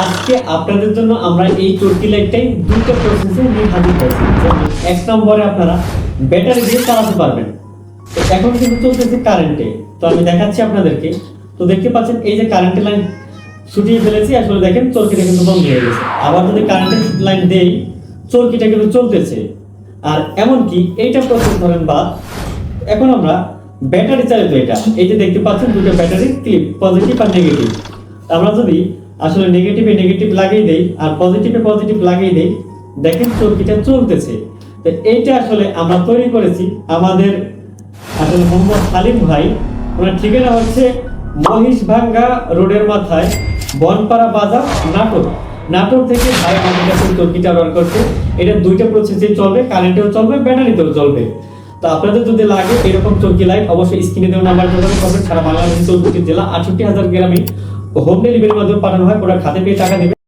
আজকে আপনাদের জন্য আমরা এই চরকি লাইটটাই দুটো প্রসেসে নিয়ে হাজির যেমন এক নম্বরে আপনারা ব্যাটারি দিয়ে চালাতে পারবেন। এখন কিন্তু চলতেছে কারেন্টে তো আমি দেখাচ্ছি আপনাদেরকে। তো দেখতে পাচ্ছেন, এই যে কারেন্টের লাইন ছুটিয়ে ফেলেছি, আসলে দেখেন চরকিটা কিন্তু বন্ধ হয়ে গেছে। আবার যদি কারেন্টের লাইন দেই, চরকিটা কিন্তু চলতেছে। আর এমনকি এইটা প্রসেস ধরেন বাদ, এখন আমরা ব্যাটারি চালিত এটা। এই যে দেখতে পাচ্ছেন, দুটো ব্যাটারি ক্লিপ পজিটিভ আর নেগেটিভ আমরা যদি আসলে নেগেটিভে নেগেটিভ লাগিয়ে দেই আর পজিটিভে পজিটিভ লাগিয়ে দেই, দেখেন চরকিটা চলতেছে। তো এইটা আসলে আমরা তৈরি করেছি আমাদের আসলে মোহাম্মদ সালিম ভাই, ওনার ঠিকানা হচ্ছে মহিষভাঙ্গা রোডের মাথায় বনপাড়া বাজার নাটক নাটক থেকে ভাই আমাদের কাছে এই অর্ডার করছে। এটা দুইটা প্রসেসে চলবে কারেন্টেও চলবে ব্যাটারিতেও চলবে। তো আপনাদের যদি লাগে এরকম চরকি লাইট, অবশ্যই স্ক্রিনে দেওয়া নাম্বার যোগাযোগ করবেন। সারা বাংলাদেশের চৌষট্টি জেলা আটষট্টি হাজার গ্রামে হোম ডেলিভারির মাধ্যমে পাঠানো হয় ওরা খাতে পেয়ে টাকা দেবে